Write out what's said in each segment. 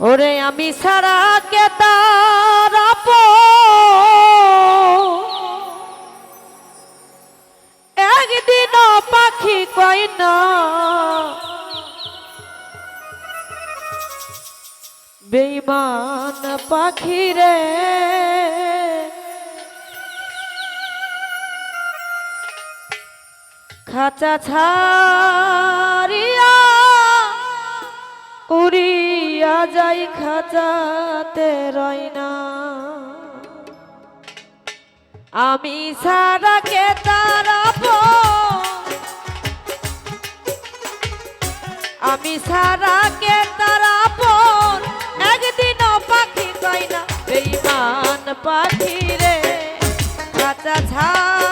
ওরে আমি সারা কে তার একদিন পাখি কই না। বেইমান পাখি রে। খাঁচা ছাড়িয়া যাই খাঁচাতে রয় না। আমি সারা কে তারাবো আমি সারা কে তারাবো একদিন পাখি কই না পাখি রে খাঁচা ছাড়িয়া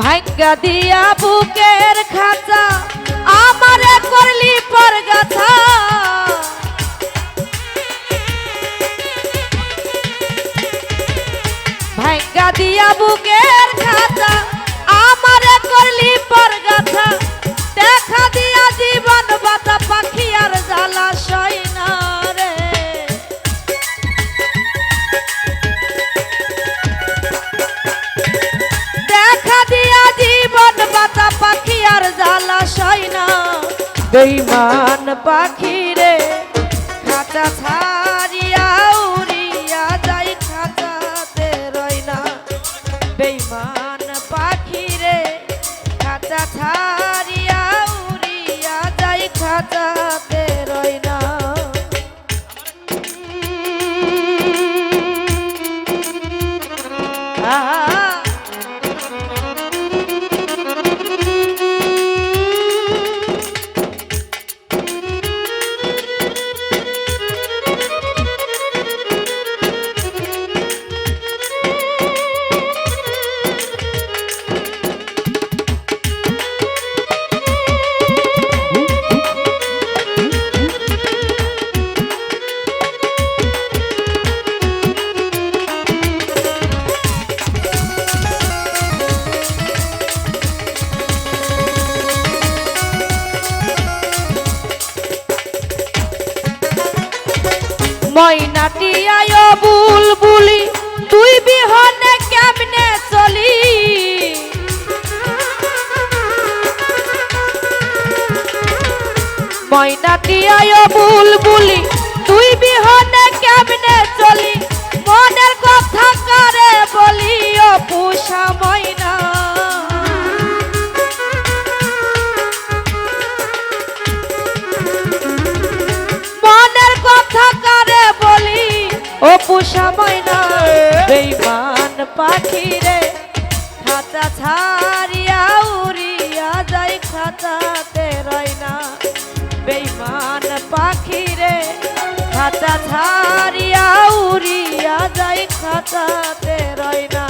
ভাঙ্গা দিয়া বুকের খাঁচা, আমারে করলি পর গাছা ভাঙ্গা দিয়া বুকের খাঁচা, আমারে করলি পর গাছা দেখা দিয়া জীবন বাতা পাখি আর জ্বালা বেইমান পাখিরে খাটা খাঁচা ময়নাটি বুল বুলি তুই বিহনে কেমনে চলি? ময়নাটি বুল বুলি তুই বিহনে খাঁচা ছাড়িয়া উড়িয়া যাই খাতাতে রয় না।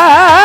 আহ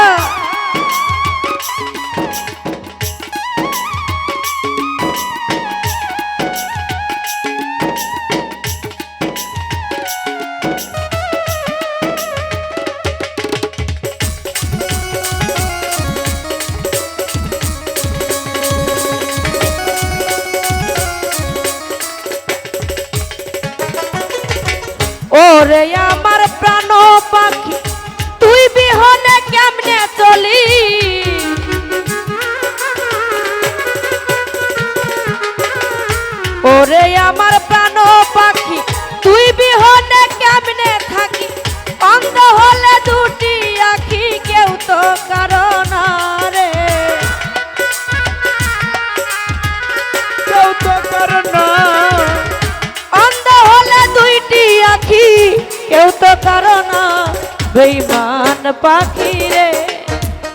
বেইমান পাখি রে,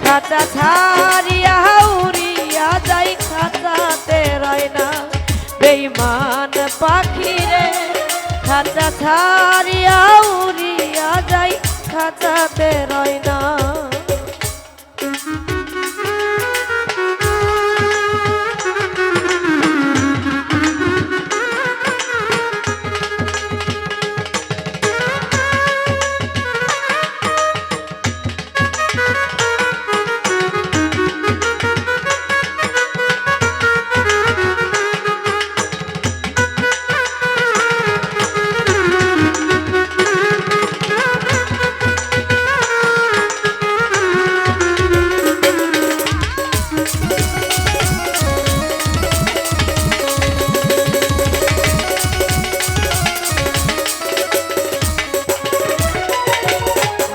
খাঁচা ছাড়িয়া উড়িয়া যাই খাতাতে রয় না। বেইমান পাখি রে, খাঁচা ছাড়িয়া উড়িয়া যাই, খাঁচাতে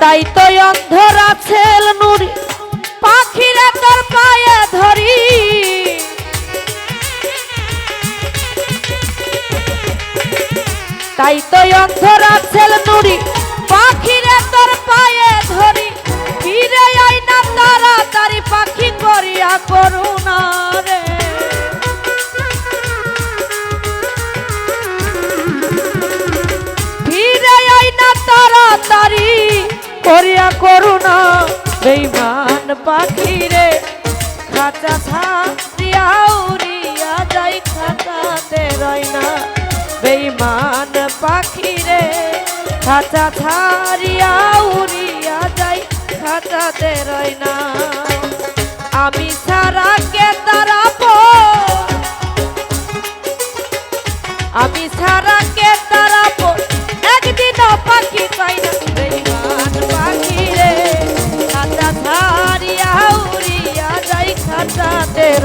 তাই তো অন্ধরা ছেল নুরি পাখিরে তোর পায়ে ধরি। তাই তো অন্ধরা ছেল নুরি পাখিরে তোর পায়ে ধরি। ফিরে আই না তাড়াতাড়ি পাখি করিয়া করুণা রে। বেইমান পাখি রে। খাঁচা ছাড়িয়া উড়িয়া যাই খাঁচাতে রয় না। বেইমান পাখি রে। খাঁচা ছাড়িয়া উড়িয়া যাই খাঁচাতে রয় না। আমি সারা কে তারাবো? আমি সারা কে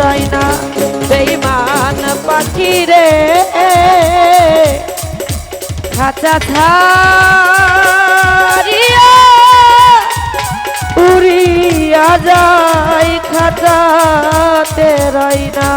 রয় না বেইমান পাখি রে খাঁচা ছাড়িয়া উড়িয়া যায় খাঁচাতে রয় না